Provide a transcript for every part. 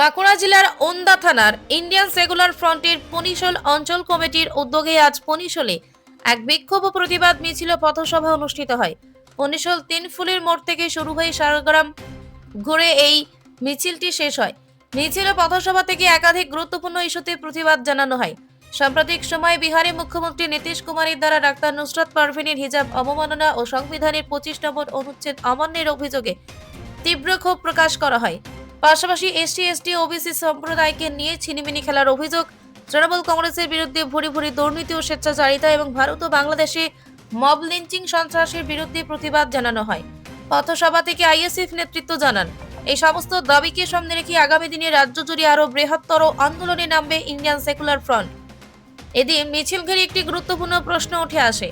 বাঁকুড়া জেলার ওন্দা থানার Indian secular ফ্রন্টের পনিশল অঞ্চল কমিটির উদ্যোগে আজ পনিশলে এক বিক্ষোভ প্রতিবাদ মিছিল পথসভা অনুষ্ঠিত হয়। পনিশল তিন ফুলের মোড় থেকে শুরু হয়ে সারগ্রাম ঘুরে এই মিছিলটি শেষ হয়। মিছিল পথসভা থেকে একাধিক গুরুত্বপূর্ণ ইস্যুতে প্রতিবাদ জানানো হয়। সাম্প্রতিক সময়ে বিহারের মুখ্যমন্ত্রী নীতিশ কুমারের দ্বারা ডাক্তার নুসরাত পারভিনের হিজাব অবমাননা ও সংবিধানের পঁচিশ নম্বর অনুচ্ছেদ অমান্যের অভিযোগে তীব্র ক্ষোভ প্রকাশ করা হয়। পাশাপাশি এসটি এসটি, ওবিসি সম্প্রদায়কে নিয়ে ছিনিমিনি খেলার অভিযোগ। তৃণমূল কংগ্রেসের বিরুদ্ধে ভুরি ভুরি দুর্নীতি ও স্বেচ্ছাচারিতা এবং ভারত ও বাংলাদেশে মব লিঞ্চিং সন্ত্রাসের বিরুদ্ধে প্রতিবাদ জানানো হয়। পথসভা থেকে আইএসএফ নেতৃত্ব জানান, এই সমস্ত দাবিকে সামনে রেখে আগামী দিনে রাজ্য জুড়ে আরও বৃহত্তর আন্দোলনে নামবে ইন্ডিয়ান সেকুলার ফ্রন্ট। এদিন মিছিল ঘিরে একটি গুরুত্বপূর্ণ প্রশ্ন উঠে আসে,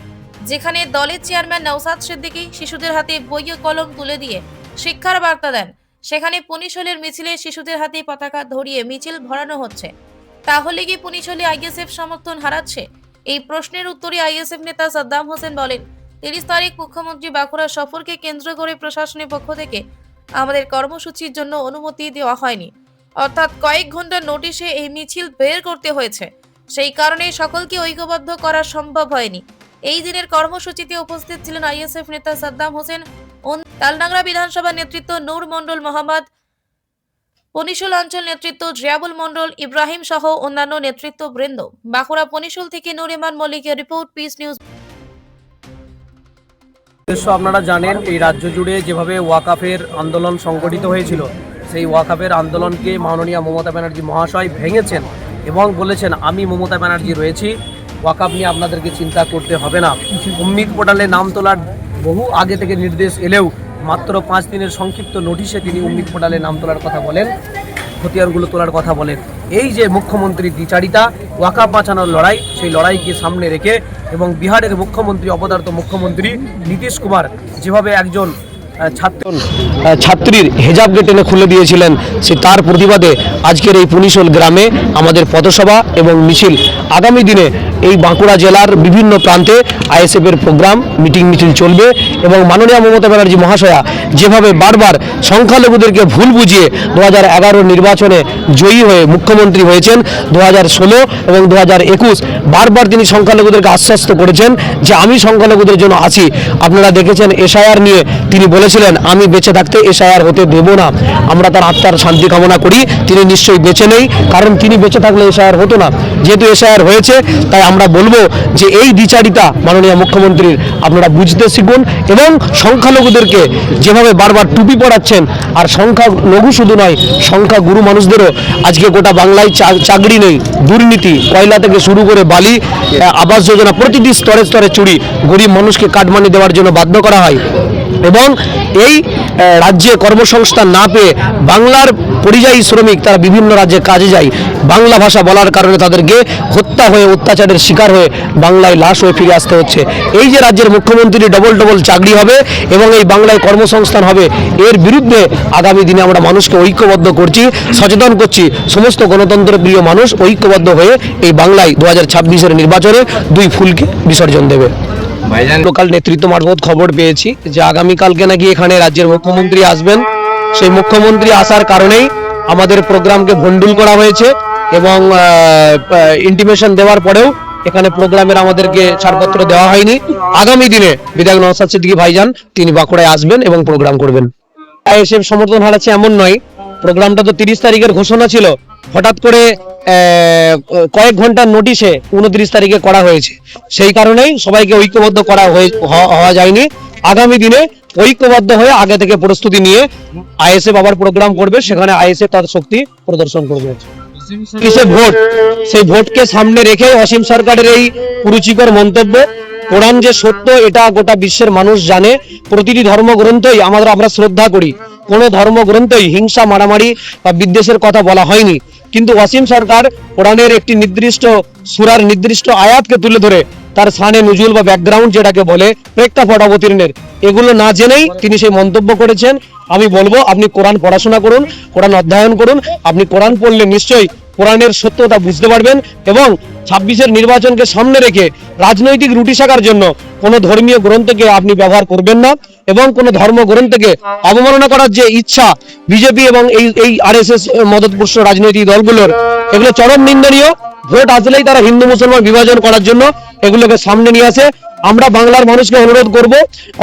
যেখানে দলের চেয়ারম্যান নওসাদ সিদ্দিকী শিশুদের হাতে বই ও কলম তুলে দিয়ে শিক্ষার বার্তা দেন। সেখানে পুনিশলের মিছিলে শিশুদের হাতে পতাকা ধরিয়ে মিছিল ভরানো হচ্ছে। তাহলে কি পুনিশলে আইএসএফ সমর্থন হারাচ্ছে? এই প্রশ্নের উত্তরে আইএসএফ নেতা সাদ্দাম হোসেন বলেন, তিরিশ তারিখ মুখ্যমন্ত্রী বাঁকুড়া সফরকে কেন্দ্র করে প্রশাসনের পক্ষ থেকে আমাদের কর্মসূচির জন্য অনুমতি দেওয়া হয়নি। অর্থাৎ কয়েক ঘণ্টার নোটিশে এই মিছিল বের করতে হয়েছে। সেই কারণে সকলকে ঐক্যবদ্ধ করা সম্ভব হয়নি। এই দিনের কর্মসূচিতে উপস্থিত ছিলেন আইএসএফ নেতা সাদ্দাম হোসেন তালনাগড়া বিধানসভা নেতৃত্ব নূর মণ্ডল মোহাম্মদ, পনিশুল অঞ্চল নেতৃত্ব জিয়াবুল মণ্ডল, ইব্রাহিম সহ অন্যান্য নেতৃত্ব বৃন্দ বাঁকুড়া পনিশুল থেকে নূর ইমান মল্লিকের রিপোর্ট, পিস নিউজ। আপনারা জানেন, এই রাজ্য জুড়ে যেভাবে ওয়াকাফের আন্দোলন সংগঠিত হয়েছিল, সেই ওয়াকাফের আন্দোলনকে মাননীয় মমতা ব্যানার্জি মহাশয় ভেঙেছেন এবং বলেছেন, আমি মমতা ব্যানার্জি রয়েছি, ওয়াকাফ নিয়ে আপনাদেরকে চিন্তা করতে হবে না। উম্মিদ পোর্টালে নাম তোলার বহু আগে থেকে নির্দেশ এলেও মাত্র পাঁচ দিনের সংক্ষিপ্ত নোটিশে তিনি উম্মিদ পোর্টালে নাম তোলার কথা বলেন হতিয়ারগুলো তোলার কথা বলেন। এই যে মুখ্যমন্ত্রীর দ্বিচারিতা, ওয়াকা বাঁচানোর লড়াই, সেই লড়াইকে সামনে রেখে এবং বিহারের মুখ্যমন্ত্রী, অপদার্থ মুখ্যমন্ত্রী নীতিশ কুমার যেভাবে একজন ছাত্র আহ, ছাত্রীর হেজাবকে টেনে খুলে দিয়েছিলেন। সে তার প্রতিবাদে আজকের এই পুনিশল গ্রামে আমাদের পথসভা এবং মিছিল। আগামী দিনে এই বাঁকুড়া জেলার বিভিন্ন প্রান্তে আইএসএফের প্রোগ্রাম মিটিং মিছিল চলবে এবং মাননীয় মমতা ব্যানার্জি মহাশয়া যেভাবে বারবার সংখ্যালঘুদেরকে ভুল বুঝিয়ে দু হাজার এগারো নির্বাচনে জয়ী হয়ে মুখ্যমন্ত্রী হয়েছেন দু ষোলো এবং দু হাজার একুশ বারবার তিনি সংখ্যালঘুদেরকে আশ্বস্ত করেছেন যে আমি সংখ্যালঘুদের জন্য আছি। আপনারা দেখেছেন এসআইআর নিয়ে তিনি বলেছিলেন, আমি বেঁচে থাকতে এসআইআর হতে দেব না। আমরা তার আত্মার শান্তি কামনা করি। তিনি নিশ্চয়ই বেঁচে নেই, কারণ তিনি বেঁচে থাকলে এসআইআর হতো না। যেহেতু এসআইআর হয়েছে, তাই আমরা বলব যে এই দ্বিচারিতা মাননীয় মুখ্যমন্ত্রীর আপনারা বুঝতে শিখুন এবং সংখ্যালঘুদেরকে যেভাবে বারবার টুপি পড়াচ্ছেন আর সংখ্যা লঘু শুধু নয়, সংখ্যা গুরু মানুষদেরও আজকে গোটা বাংলায় চাকরি নেই, দুর্নীতি, কয়লা থেকে শুরু করে বালি আবাস যোজনা প্রতিটি স্তরে স্তরে চুরি, গরিব মানুষকে কাটমানি দেওয়ার জন্য বাধ্য করা হয়। এবং এই রাজ্যে কর্মসংস্থান না পেয়ে বাংলার পরিযায়ী শ্রমিক তারা বিভিন্ন রাজ্যে কাজে যায়। বাংলা ভাষা বলার কারণে তাদেরকে হত্যা হয়ে, অত্যাচারের শিকার হয়ে বাংলায় লাশ হয়ে ফিরে আসতে হচ্ছে। এই যে রাজ্যের মুখ্যমন্ত্রী ডবল ডবল চাকরি হবে এবং এই বাংলায় কর্মসংস্থান হবে, এর বিরুদ্ধে আগামী দিনে আমরা মানুষকে ঐক্যবদ্ধ করছি, সচেতন করছি। সমস্ত গণতন্ত্র প্রিয় মানুষ ঐক্যবদ্ধ হয়ে এই বাংলায় দু হাজার নির্বাচনে দুই ফুলকে বিসর্জন দেবে। লোকাল নেতৃত্ব মারফত খবর পেয়েছি যে আগামীকালকে নাকি এখানে রাজ্যের মুখ্যমন্ত্রী আসবেন। সেই মুখ্যমন্ত্রী আসার কারণেই আমাদের প্রোগ্রামকে ভন্ডুল করা হয়েছে এবং ইন্টিমেশন দেওয়ার পরেও এখানে প্রোগ্রামের আমাদেরকে ছাড়পত্র দেওয়া হয়নি। আগামী দিনে বিধায়ক নওসাদ সিদ্দিকী ভাইজান তিনি বাঁকুড়ায় আসবেন এবং প্রোগ্রাম করবেন। আইএসএফ সমর্থন হারাচ্ছে এমন নয়। প্রোগ্রামটা তো তিরিশ তারিখের ঘোষণা ছিল। হঠাৎ করে কয়েক ঘণ্টার নোটিশে উনত্রিশ তারিখে করা হয়েছে। সেই কারণেই সবাইকে ঐক্যবদ্ধ করা হয়ে হওয়া যায়নি। আগামী দিনে ঐক্যবদ্ধ হয়ে আগে থেকে প্রস্তুতি নিয়ে আইএসএফ আবার প্রোগ্রাম করবে, সেখানে আইএসএফ তার শক্তি প্রদর্শন করবে। কিসে ভোট, সেই ভোটকে সামনে রেখে অসীম সরকারের এই কুরুচিকর মন্তব্য। কোরআন যে সত্য, এটা গোটা বিশ্বের মানুষ জানে। প্রতিটি ধর্মগ্রন্থই আমাদের আমরা শ্রদ্ধা করি। কোনো ধর্মগ্রন্থই হিংসা, মারামারি বা বিদ্বেষের কথা বলা হয়নি। কিন্তু অসীম সরকার কোরআনের একটি নির্দিষ্ট, সুরার নির্দিষ্ট আয়াতকে তুলে ধরে তার সানে নজুল বা ব্যাকগ্রাউন্ড যেটাকে বলে প্রেক্ষাপট অবতীর্ণের। এগুলো না জেনেই তিনি সেই মন্তব্য করেছেন। আমি বলব, আপনি কোরআন পড়াশোনা করুন, কোরআন অধ্যয়ন করুন, আপনি কোরআন পড়লে নিশ্চয়ই কোরআনের সত্যতা বুঝতে পারবেন এবং ছাব্বিশের নির্বাচনকে সামনে রেখে রাজনৈতিক রুটি শাখার জন্য কোনো ধর্মীয় গ্রন্থকে আপনি ব্যবহার করবেন না। এবং কোন ধর্মগ্রন্থকে অবমাননা করার যে ইচ্ছা বিজেপি এবং এই এই আরএসএস মদতপুষ্ট রাজনৈতিক দলগুলোর, এগুলো চরম নিন্দনীয়। ভোট আসলেই তারা হিন্দু মুসলমান বিভাজন করার জন্য এগুলোকে সামনে নিয়ে আসে। আমরা বাংলার মানুষকে অনুরোধ করব,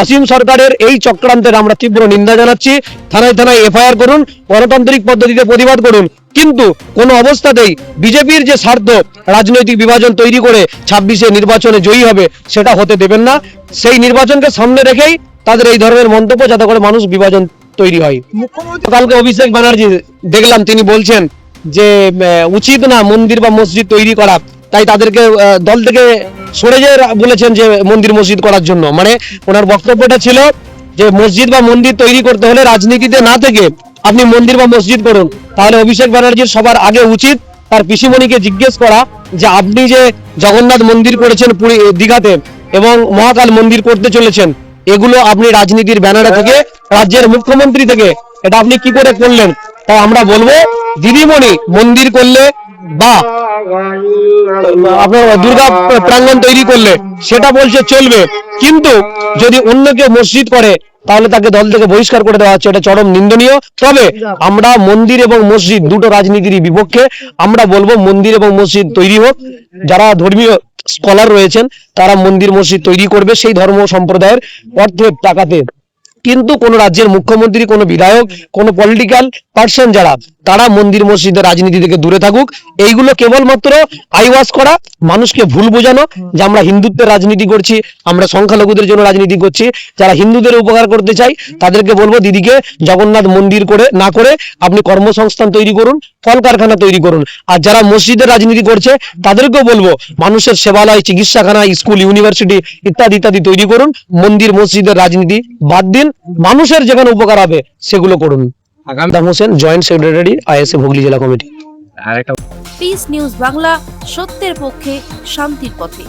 অসীম সরকারের এই চক্রান্তের আমরা তীব্র নিন্দা জানাচ্ছি। থানায় থানায় এফআইআর করুন, গণতান্ত্রিক পদ্ধতিতে প্রতিবাদ করুন। কিন্তু কোন অবস্থাতেই বিজেপির যে স্বার্থ, রাজনৈতিক বিভাজন তৈরি করে ছাব্বিশে নির্বাচনে জয়ী হবে, সেটা হতে দেবেন না। সেই নির্বাচনকে সামনে রেখেই তাদের এই ধরনের মন্তব্য যাতে করে মানুষ বিভাজন তৈরি হয়। কালকে অভিষেক ব্যানার্জি দেখলাম তিনি বলছেন যে উচিত না মন্দির বা মসজিদ তৈরি করা। তাই তাদেরকে দল থেকে সরে রা- বলেছেন যে মন্দির মসজিদ করার জন্য। মানে ওনার বক্তব্যটা ছিল যে মসজিদ বা মন্দির তৈরি করতে হলে রাজনীতিতে না থেকে আপনি মন্দির বা মসজিদ করুন। তাহলে অভিষেক ব্যানার্জির সবার আগে উচিত তার পিসিমণিকে জিজ্ঞেস করা যে আপনি যে জগন্নাথ মন্দির করেছেন পুরী দীঘাতে এবং মহাকাল মন্দির করতে চলেছেন এগুলো আপনি রাজনীতির ব্যানারে থেকে, রাজ্যের মুখ্যমন্ত্রী থেকে, এটা আপনি কি করে করলেন? তাই আমরা বলব, দিদিমণি মন্দির করলে বা আপনার দুর্গা প্রাঙ্গণ তৈরি করলে সেটা বলছে চলবে। কিন্তু যদি অন্য কেউ মসজিদ করে তাহলে তাকে দল থেকে বহিষ্কার করে দেওয়া হচ্ছে। এটা চরম নিন্দনীয়। তবে আমরা মন্দির এবং মসজিদ দুটো রাজনীতির বিপক্ষে। আমরা বলব মন্দির এবং মসজিদ তৈরি হোক। যারা ধর্মীয় স্কলার রয়েছেন, তারা মন্দির মসজিদ তৈরি করবে। সেই ধর্ম সম্প্রদায়ের অর্ধেক টাকাতে কিন্তু কোন রাজ্যের মুখ্যমন্ত্রী, কোন বিধায়ক, কোন পলিটিক্যাল পার্সন যারা, তারা মন্দির মসজিদের রাজনীতি থেকে দূরে থাকুক। এইগুলো কেবলমাত্র আইওয়াস করা, মানুষকে ভুল বোঝানো যে আমরা হিন্দুত্বের রাজনীতি করছি, আমরা সংখ্যালঘুদের জন্য রাজনীতি করছি। যারা হিন্দুদের উপকার করতে চাই তাদেরকে বলব, দিদিকে জগন্নাথ মন্দির করে, না করে আপনি কর্মসংস্থান তৈরি করুন কলকারখানা তৈরি করুন। আর যারা মসজিদের রাজনীতি করছে তাদেরকেও বলব মানুষের সেবালয় চিকিৎসাখানা স্কুল ইউনিভার্সিটি ইত্যাদি ইত্যাদি তৈরি করুন মন্দির মসজিদের রাজনীতি বাদ দিন মানুষের যেখানে উপকার হবে সেগুলো করুন। আগামী Hossain joint secretary ISA Hooghly জেলা কমিটি। পিস নিউজ বাংলা সত্যের পক্ষে শান্তির পথে।